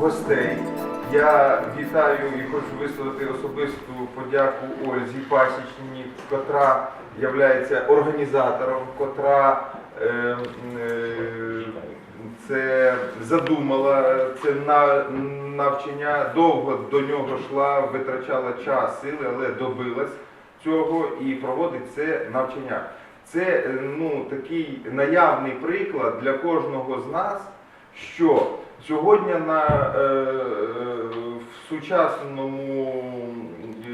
гостей. Я вітаю і хочу висловити особисту подяку Ользі Пасічній, котра є організатором, котра е, е, це задумала, це на, навчання довго до нього йшла, витрачала час, сили, але добилась цього і проводить це навчання. Це е, ну, такий наявний приклад для кожного з нас, що сьогодні на, е, в, сучасному, е,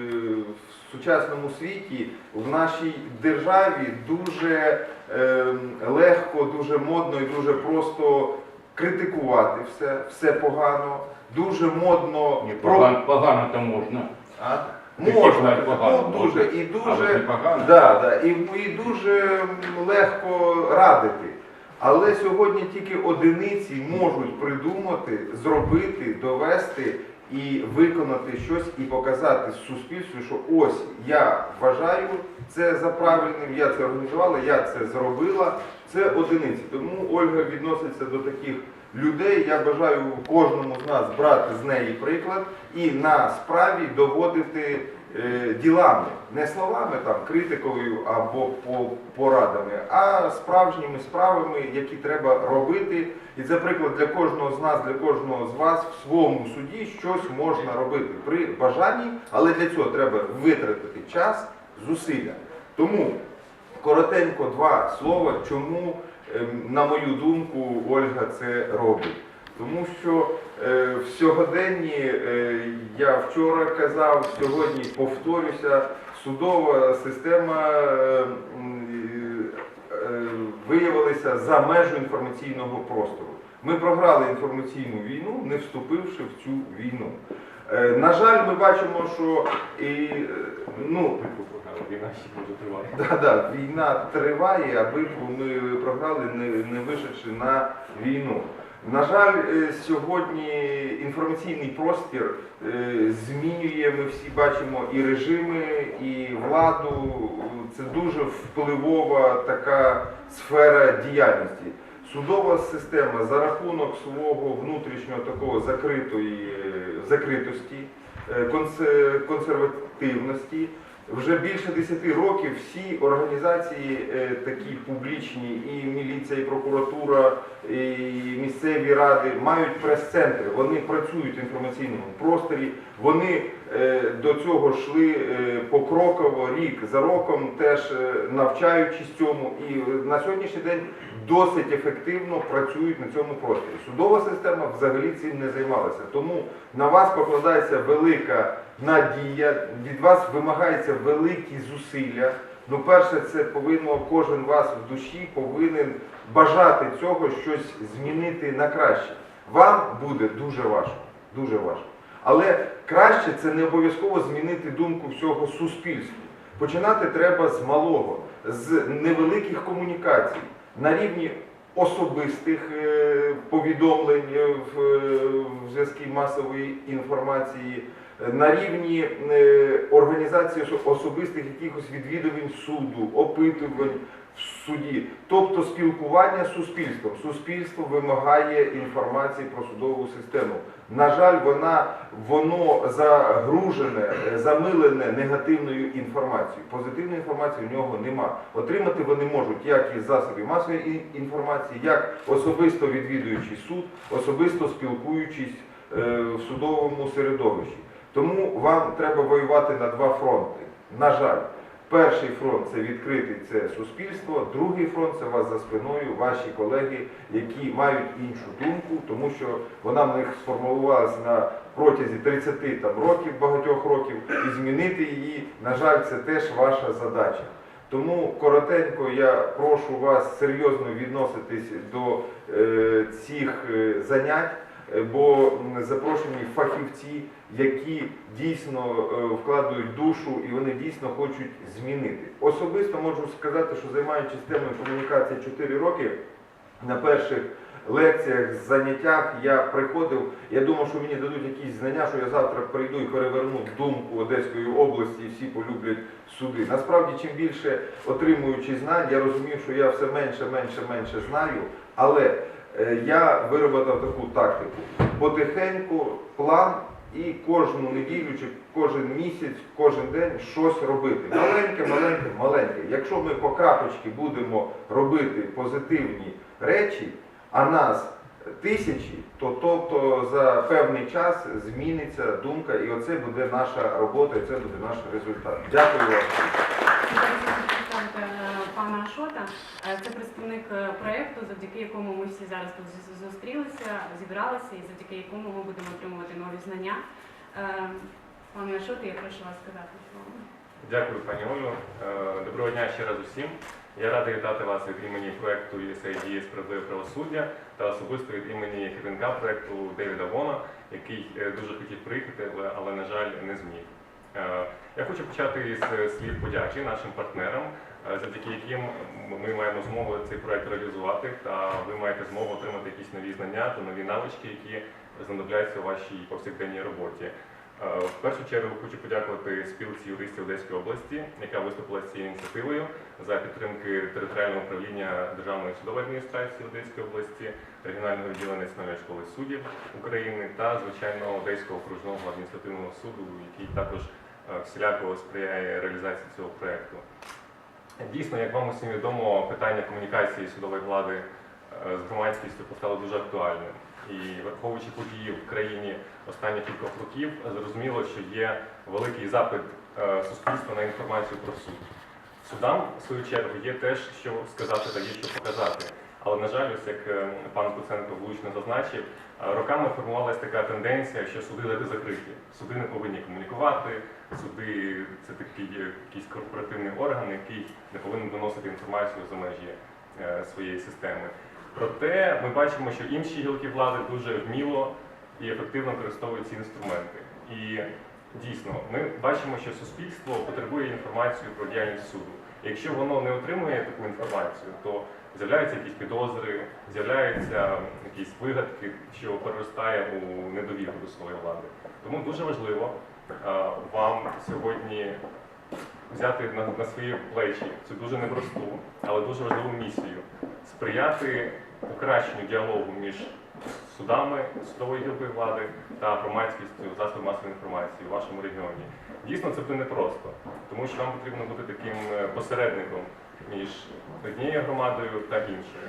в сучасному світі, в нашій державі дуже е, легко, дуже модно і дуже просто критикувати все, все погано, дуже модно Ні, погано, погано то можна. а? Можна, погано, ну, дуже, можна. і дуже, да, да, і, і дуже легко радити. Але сьогодні тільки одиниці можуть придумати, зробити, довести і виконати щось і показати суспільству, що ось я вважаю це за правильним, я це організувала, я це зробила. Це одиниці. Тому Ольга відноситься до таких людей. Я бажаю кожному з нас брати з неї приклад і на справі доводити ділами, не словами там критикою або порадами, а справжніми справами, які треба робити. І це приклад для кожного з нас, для кожного з вас в своєму суді щось можна робити при бажанні, але для цього треба витратити час, зусилля. Тому коротенько два слова, чому, ем, на мою думку, Ольга це робить. Тому що е, в сьогоденні, е, я вчора казав, сьогодні повторюся, судова система е, е, виявилася за межу інформаційного простору. Ми програли інформаційну війну, не вступивши в цю війну. Е, На жаль, ми бачимо, що і, е, ну, Війна ще буде тривати. Да, да, війна триває, а битву ми програли, не, не вийшовши на війну. На жаль, е, сьогодні інформаційний простір е, змінює, ми всі бачимо і режими, і владу. Це дуже впливова така сфера діяльності. Судова система за рахунок свого внутрішнього такого закритої е, закритості, консервативності. Вже більше 10 років всі організації е, такі публічні, і міліція, і прокуратура, і місцеві ради мають прес-центри. Вони працюють в інформаційному просторі. Вони е, до цього йшли е, покроково, рік за роком, теж навчаючись цьому. І на сьогоднішній день досить ефективно працюють на цьому просторі. Судова система взагалі цим не займалася. Тому на вас покладається велика надія, від вас вимагається великі зусилля. Ну, перше, це повинно кожен вас в душі повинен бажати цього щось змінити на краще. Вам буде дуже важко, дуже важко. Але краще це не обов'язково змінити думку всього суспільства. Починати треба з малого, з невеликих комунікацій на рівні особистих е, повідомлень е, в, е, зв'язку масової інформації, на рівні е, організації особистих якихось відвідувань суду, опитувань в суді, тобто спілкування з суспільством. Суспільство вимагає інформації про судову систему. На жаль, вона воно загружене, е, замилене негативною інформацією. Позитивної інформації в нього нема. Отримати вони можуть як із засобів масової інформації, як особисто відвідуючи суд, особисто спілкуючись е, в судовому середовищі. Тому вам треба воювати на два фронти. На жаль, перший фронт це відкритий це суспільство, другий фронт це вас за спиною ваші колеги, які мають іншу думку, тому що вона в них сформулювалася на протязі 30 там, років, багатьох років, і змінити її, на жаль, це теж ваша задача. Тому коротенько я прошу вас серйозно відноситись до е, цих е, занять, бо запрошені фахівці, які дійсно е, вкладають душу і вони дійсно хочуть змінити. Особисто можу сказати, що займаючись темою комунікації 4 роки, на перших лекціях, заняттях я приходив, я думав, що мені дадуть якісь знання, що я завтра прийду і переверну думку Одеської області і всі полюблять суди. Насправді, чим більше отримуючи знань, я розумів, що я все менше, менше, менше знаю, але Е, Я виробив таку тактику. Потихеньку план і кожну неділю чи кожен місяць, кожен день щось робити. Маленьке, маленьке, маленьке. Якщо ми по крапочки будемо робити позитивні речі, а нас тисячі, то тобто за певний час зміниться думка, і оце буде наша робота, і це буде наш результат. Дякую вам. Зараз я хочу представити е, пана Ашота. Е, Це представник е, проєкту, завдяки якому ми всі зараз тут зустрілися, зібралися і завдяки якому ми будемо отримувати нові знання. Е, Пане Ашоте, я прошу вас сказати слово. Дякую, пані Олю. Е, Доброго дня ще раз усім. Я радий вітати вас від імені проекту USAID Справедливе правосуддя та особисто від імені керівника проекту Девіда Вона, який е, дуже хотів приїхати, але, на жаль, не зміг. Я хочу почати з слів подяки нашим партнерам, завдяки яким ми маємо змогу цей проект реалізувати, та ви маєте змогу отримати якісь нові знання та нові навички, які знадобляються у вашій повсякденній роботі. Е, В першу чергу хочу подякувати спілці юристів Одеської області, яка виступила з цією ініціативою за підтримки територіального управління Державної судової адміністрації Одеської області, регіонального відділення Національної школи суддів України та, звичайно, Одеського окружного адміністративного суду, який також е, всіляко сприяє реалізації цього проєкту. Дійсно, як вам усім відомо, питання комунікації судової влади е, з громадськістю постало дуже актуальним. І враховуючи події в країні останніх кількох років, зрозуміло, що є великий запит е, суспільства на інформацію про суд. Судам, в свою чергу, є теж що сказати та є що показати. Але, на жаль, ось як е, пан Куценко влучно зазначив, е, роками формувалася така тенденція, що суди закриті. Суди не повинні комунікувати, суди це такий е, якийсь корпоративний орган, який не повинен доносити інформацію за межі е, своєї системи. Проте ми бачимо, що інші гілки влади дуже вміло і ефективно використовують ці інструменти. І дійсно, ми бачимо, що суспільство потребує інформацію про діяльність суду. Якщо воно не отримує таку інформацію, то з'являються якісь підозри, з'являються якісь вигадки, що переростає у недовіру до своєї влади. Тому дуже важливо е, вам сьогодні взяти на, на свої плечі цю дуже непросту, але дуже важливу місію сприяти покращенню діалогу між судами, судовою гілкою влади та громадськістю засобів масової інформації у вашому регіоні. Дійсно, це буде непросто, тому що вам потрібно бути таким е, посередником між однією громадою та іншою.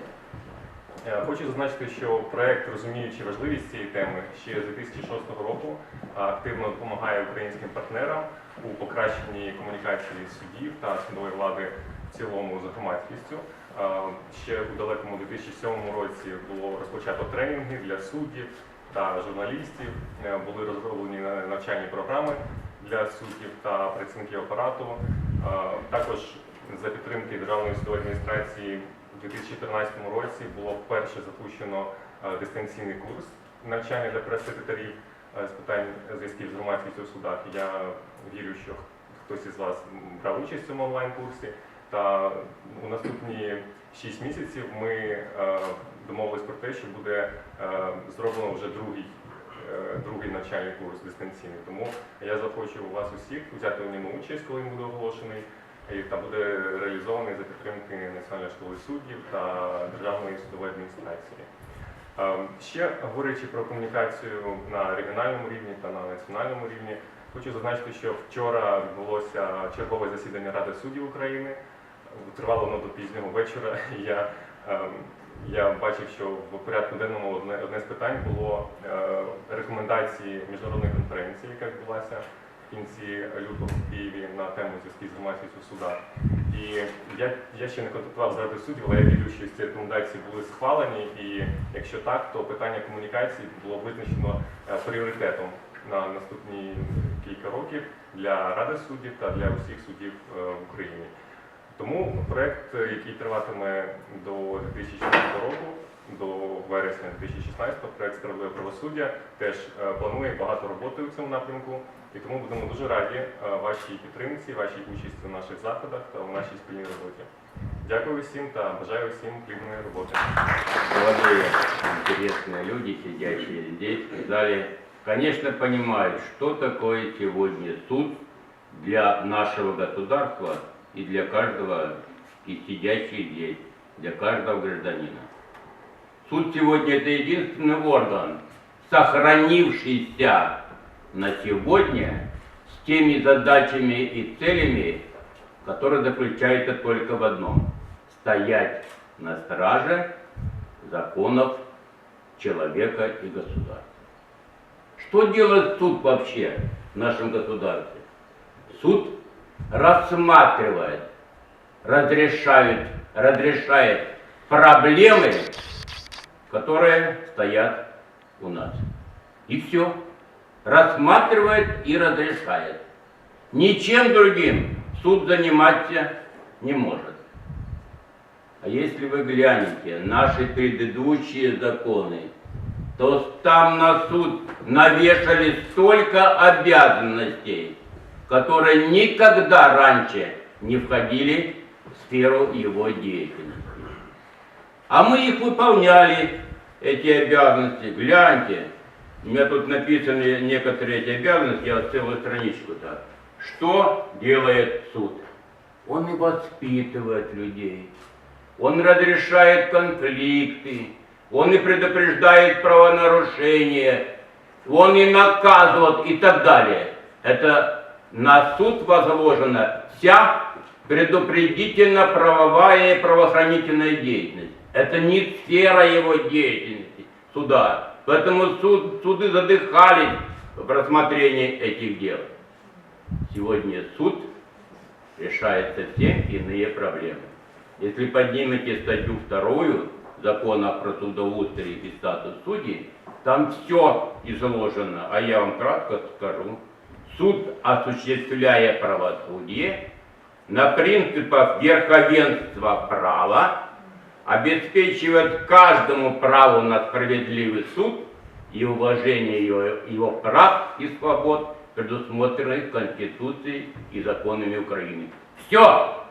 Е, Хочу зазначити, що проект, розуміючи важливість цієї теми, ще з 2006 року активно допомагає українським партнерам у покращенні комунікації суддів та судової влади в цілому з громадськістю. Ще у далекому 2007 році було розпочато тренінги для суддів та журналістів. Е, Були розроблені навчальні програми для суддів та працівників апарату. Також за підтримки Державної судової адміністрації у 2014 році було вперше запущено е, дистанційний курс навчання для прес-секретарів е, з питань зв'язків з громадськістю в судах. Я вірю, що хтось із вас брав участь в цьому онлайн-курсі. Та у наступні 6 місяців ми е, домовились про те, що буде зроблено вже другий, другий навчальний курс дистанційний. Тому я захочу вас усіх взяти у ньому участь, коли він буде оголошений, і та буде реалізований за підтримки Національної школи суддів та Державної судової адміністрації. Е, Ще говорячи про комунікацію на регіональному рівні та на національному рівні, хочу зазначити, що вчора відбулося чергове засідання Ради суддів України. Тривало воно до пізнього вечора. Я, ем, я бачив, що в порядку денному одне, одне з питань було е, рекомендації міжнародної конференції, яка відбулася кінці лютого в Києві на тему зв'язків з громадськістю в судах. І я, я ще не контактував з Радою суддів, але я вірю, що ці рекомендації були схвалені. І якщо так, то питання комунікації було визначено е, пріоритетом на наступні кілька років для Ради суддів та для усіх суддів е, в Україні. Тому проект, який триватиме до 2016 року, вересня 2016, проект справедливе правосуддя, теж е, планує багато роботи у цьому напрямку. І тому будемо дуже раді е, вашій підтримці, вашій участі в наших заходах та у нашій спільній роботі. Дякую всім та бажаю всім плідної роботи. молодые, интересные люди, сидящие здесь в зале, конечно, понимают, что такое сегодня суд для нашего государства и для каждого из сидящих здесь, для каждого гражданина. Суд сегодня это единственный орган, сохранившийся на сегодня с теми задачами и целями, которые заключаются только в одном – стоять на страже законов человека и государства. Что делает суд вообще в нашем государстве? Суд рассматривает, разрешает, разрешает проблемы, которые стоят у нас. И все. Рассматривает и разрешает. Ничем другим суд заниматься не может. А если вы глянете наши предыдущие законы, то там на суд навешали столько обязанностей, которые никогда раньше не входили в сферу его деятельности. А мы их выполняли, эти обязанности. Гляньте, у меня тут написаны некоторые эти обязанности, я целую страничку так. Что делает суд? Он и воспитывает людей. Он разрешает конфликты, он и предупреждает правонарушения, он и наказывает и так далее. Это на суд возложена вся предупредительно-правовая и правоохранительная деятельность. Это не сфера его деятельности суда. Поэтому суд, суды задыхались в рассмотрении этих дел. Сегодня суд решает совсем иные проблемы. Если поднимете статью вторую закона про судоустрой и статус судей, там все изложено, а я вам кратко скажу. Суд, осуществляя правосудие, на принципах верховенства права, обеспечивает каждому праву на справедливый суд и уважение его, его прав и свобод, предусмотренных Конституцией и законами Украины. Все!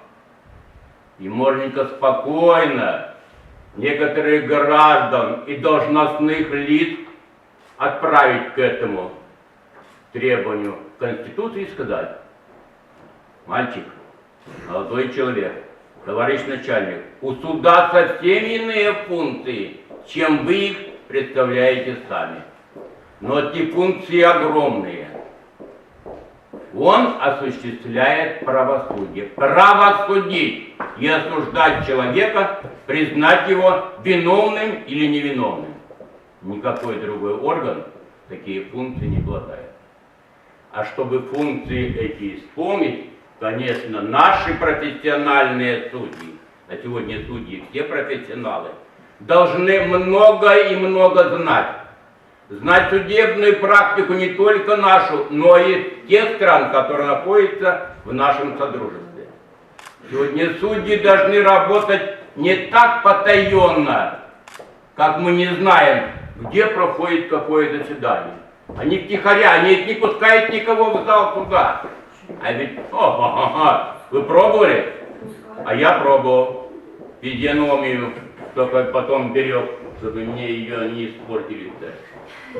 И можненько спокойно некоторых граждан и должностных лиц отправить к этому требованию Конституции и сказать, мальчик, молодой человек, товарищ начальник, у суда совсем иные функции, чем вы их представляете сами. Но эти функции огромные. Он осуществляет правосудие. Право судить и осуждать человека, признать его виновным или невиновным. Никакой другой орган такие функции не обладает. А чтобы функции эти исполнить, конечно, наши профессиональные судьи, а сегодня судьи все профессионалы, должны много и много знать. Знать судебную практику не только нашу, но и тех стран, которые находятся в нашем содружестве. Сегодня судьи должны работать не так потаенно, как мы не знаем, где проходит какое заседание. Они втихаря, они не пускают никого в зал суда. А ведь, о, ха, ха, ха, вы пробовали? А я пробовал. Физиономию только потом берег, чтобы мне ее не испортили.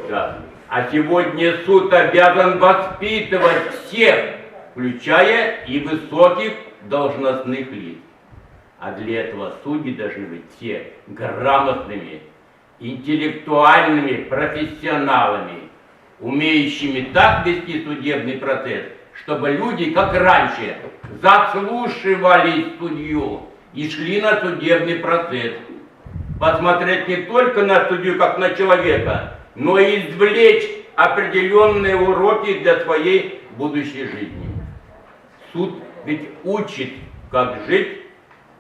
Да. А сегодня суд обязан воспитывать всех, включая и высоких должностных лиц. А для этого судьи должны быть все грамотными, интеллектуальными профессионалами, умеющими так вести судебный процесс, чтобы люди, как раньше, заслушивались судью и шли на судебный процесс. Посмотреть не только на судью, как на человека, но и извлечь определенные уроки для своей будущей жизни. Суд ведь учит, как жить,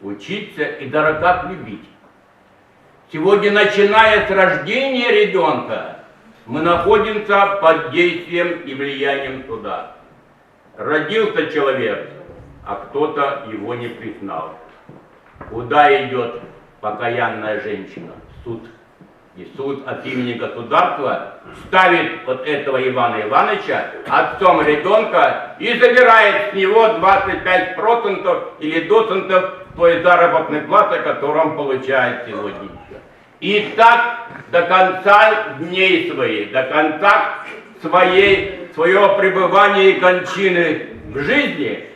учиться и даже любить. Сегодня, начиная с рождения ребенка, мы находимся под действием и влиянием суда. Родился человек, а кто-то его не признал. Куда идет покаянная женщина? Суд. И суд от имени государства ставит вот этого Ивана Ивановича отцом ребенка и забирает с него 25% или доцентов той заработной платы, которую он получает сегодня. И так до конца дней своих, до конца своей, своего пребывания и кончины в жизни,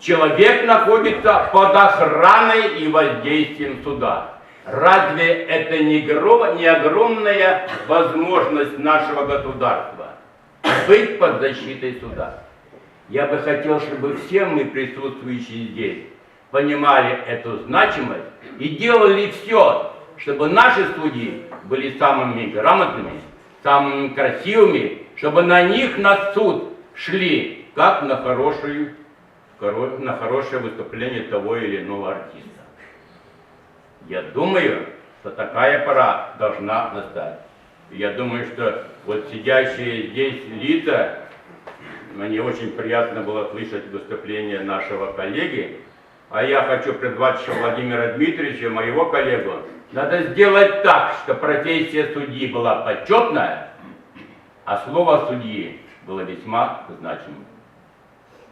человек находится под охраной и воздействием суда. Разве это не, гро- не огромная возможность нашего государства быть под защитой суда? Я бы хотел, чтобы все мы, присутствующие здесь, понимали эту значимость и делали все, чтобы наши судьи были самыми грамотными, самыми красивыми, чтобы на них на суд шли, как на, хорошую, хоро- на хорошее выступление того или иного артиста. Я думаю, что такая пора должна настать. Я думаю, что вот сидящие здесь лица, мне очень приятно было слышать выступление нашего коллеги, а я хочу призвать Владимира Дмитриевича, моего коллегу, надо сделать так, что профессия судьи была почетная, а слово судьи было весьма значимым.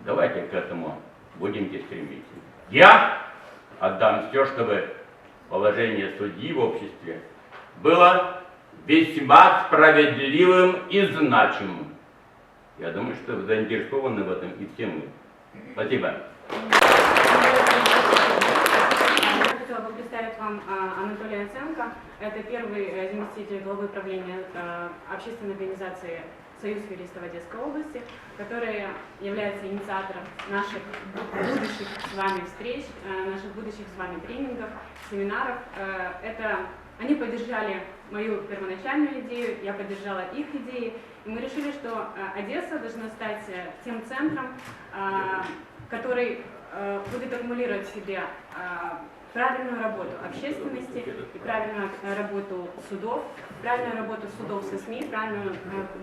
Давайте к этому будемте стремиться. Я отдам все, чтобы положение судьи в обществе было весьма справедливым и значимым. Я думаю, что заинтересованы в этом и все мы. Спасибо. Бы представить вам а, Анатолия Оценко. Это первый э, заместитель главы правления э, общественной организации Союз юристов Одесской области, который является инициатором наших будущих с вами встреч, э, наших будущих с вами тренингов, семинаров. Это они поддержали мою первоначальную идею, я поддержала их идеи, и мы решили, что Одесса должна стать тем центром, который будет аккумулировать в себе правильную работу общественности и правильную э, работу судов, правильную работу судов со СМИ, правильную, э,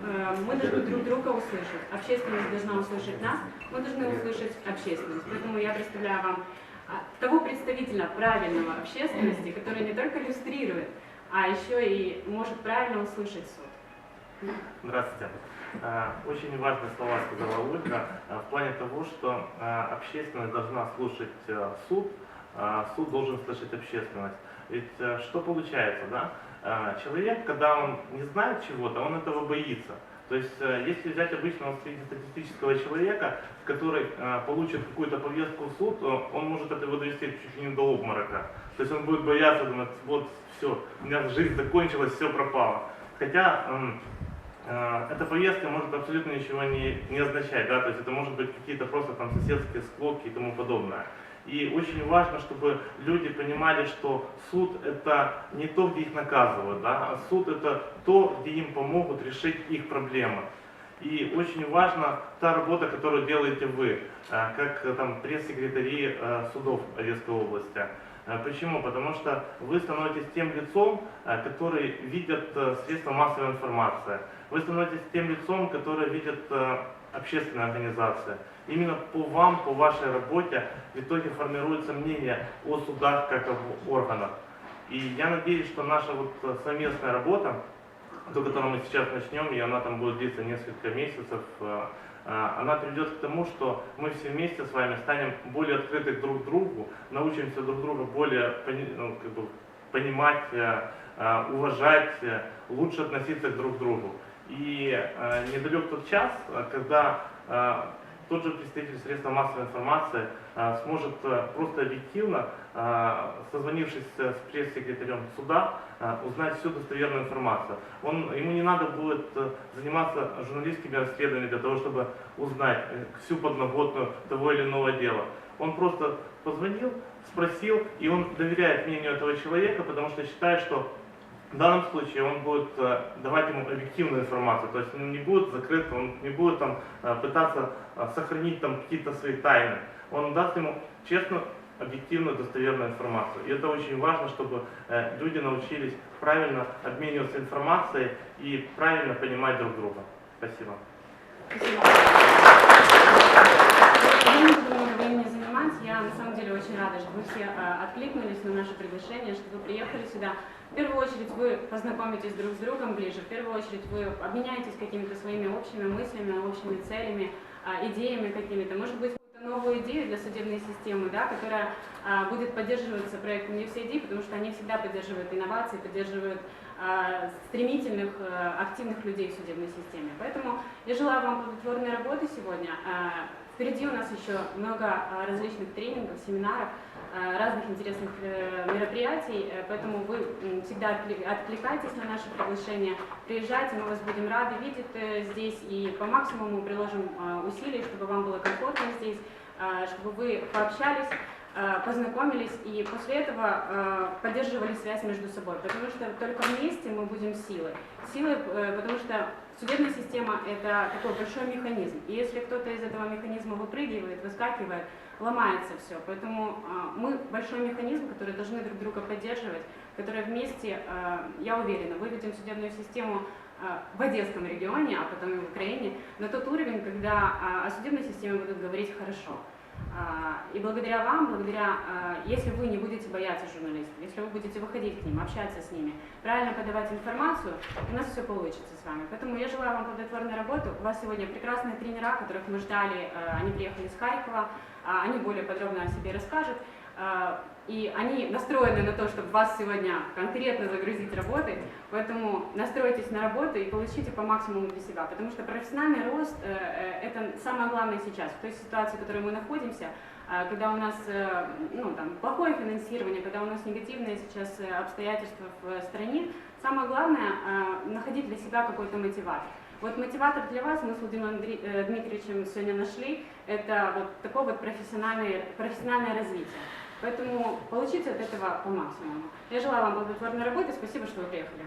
э, мы должны друг друга услышать. Общественность должна услышать нас, мы должны услышать общественность. Поэтому я представляю вам а, того представителя правильного общественности, который не только иллюстрирует, а еще и может правильно услышать суд. Здравствуйте. Э, Очень важные слова сказала Ольга э, в плане того, что общественность должна слушать суд, а суд должен слышать общественность. Ведь э, что получается, да? Э, Человек, когда он не знает чего-то, он этого боится. То есть, э, если взять обычного среднестатистического человека, который э, получит какую-то повестку в суд, он может это его довести чуть ли не до обморока. То есть он будет бояться, думать, вот все, у меня жизнь закончилась, все пропало. Хотя м, э, эта повестка может абсолютно ничего не, не означать, да, то есть это может быть какие-то просто там соседские склоки и тому подобное. И очень важно, чтобы люди понимали, что суд это не то, где их наказывают, да, а суд это то, где им помогут решить их проблемы. И очень важна та работа, которую делаете вы, э, как э, там пресс-секретари э, судов Одесской области. Почему? Потому что вы становитесь тем лицом, который видят средства массовой информации. Вы становитесь тем лицом, который видят общественные организации. Именно по вам, по вашей работе в итоге формируется мнение о судах как об органах. И я надеюсь, что наша вот совместная работа, ту, которую мы сейчас начнем, и она там будет длиться несколько месяцев, э, э, она приведет к тому, что мы все вместе с вами станем более открыты друг к другу, научимся друг друга более ну, как бы понимать, э, уважать, лучше относиться друг к другу. И недалек тот час, когда тот же представитель средства массовой информации э, сможет э, просто объективно, э, созвонившись с пресс-секретарем суда, узнать всю достоверную информацию. Он, ему не надо будет э, заниматься журналистскими расследованиями для того, чтобы узнать э, всю подноготную того или иного дела. Он просто позвонил, спросил, и он доверяет мнению этого человека, потому что считает, что в данном случае он будет э, давать ему объективную информацию, то есть он не будет закрыт, он не будет там э, пытаться э, сохранить там какие-то свои тайны. Он даст ему честную, объективную, достоверную информацию. И это очень важно, чтобы люди научились правильно обмениваться информацией и правильно понимать друг друга. Спасибо. Спасибо. Я не буду много времени занимать. Я на самом деле очень рада, что вы все э, откликнулись на наше приглашение, что вы приехали сюда. В первую очередь вы познакомитесь друг с другом ближе. В первую очередь вы обменяетесь какими-то своими общими мыслями, общими целями, а, идеями какими-то. Может быть, какую-то новую идею для судебной системы, да, которая а, будет поддерживаться проектом USAID, потому что они всегда поддерживают инновации, поддерживают а, стремительных, а, активных людей в судебной системе. Поэтому я желаю вам плодотворной работы сегодня. А, Впереди у нас еще много а, различных тренингов, семинаров. э, разных интересных э, мероприятий, э, поэтому вы всегда отклик- откликайтесь на наши приглашения, приезжайте, мы вас будем рады видеть э, здесь и по максимуму приложим э, усилий, чтобы вам было комфортно здесь, чтобы вы пообщались, познакомились и после этого поддерживали связь между собой, потому что только вместе мы будем силой. Силой, потому что судебная система – это такой большой механизм, и если кто-то из этого механизма выпрыгивает, выскакивает, ломается все. Поэтому э, мы большой механизм, который должны друг друга поддерживать, который вместе, э, я уверена, выведем судебную систему э, в Одесском регионе, а потом и в Украине, на тот уровень, когда э, о судебной системе будут говорить хорошо. А, И благодаря вам, благодаря, а, если вы не будете бояться журналистов, если вы будете выходить к ним, общаться с ними, правильно подавать информацию, у нас все получится с вами. Поэтому я желаю вам плодотворной работы. У вас сегодня прекрасные тренера, которых мы ждали, а, они приехали из Харькова, а, они более подробно о себе расскажут. И они настроены на то, чтобы вас сегодня конкретно загрузить работой, поэтому настройтесь на работу и получите по максимуму для себя, потому что профессиональный рост э, э, – это самое главное сейчас, в той ситуации, в которой мы находимся, а, когда у нас э, ну, там, плохое финансирование, когда у нас негативные сейчас э, обстоятельства в э, стране, самое главное э, находить для себя какой-то мотиватор. Вот мотиватор для вас мы с Владимиром э, Дмитриевичем сегодня нашли, это вот такое вот профессиональное, профессиональное развитие. Поэтому получите от этого по максимуму. Я желаю вам плодотворной работы, спасибо, что вы приехали.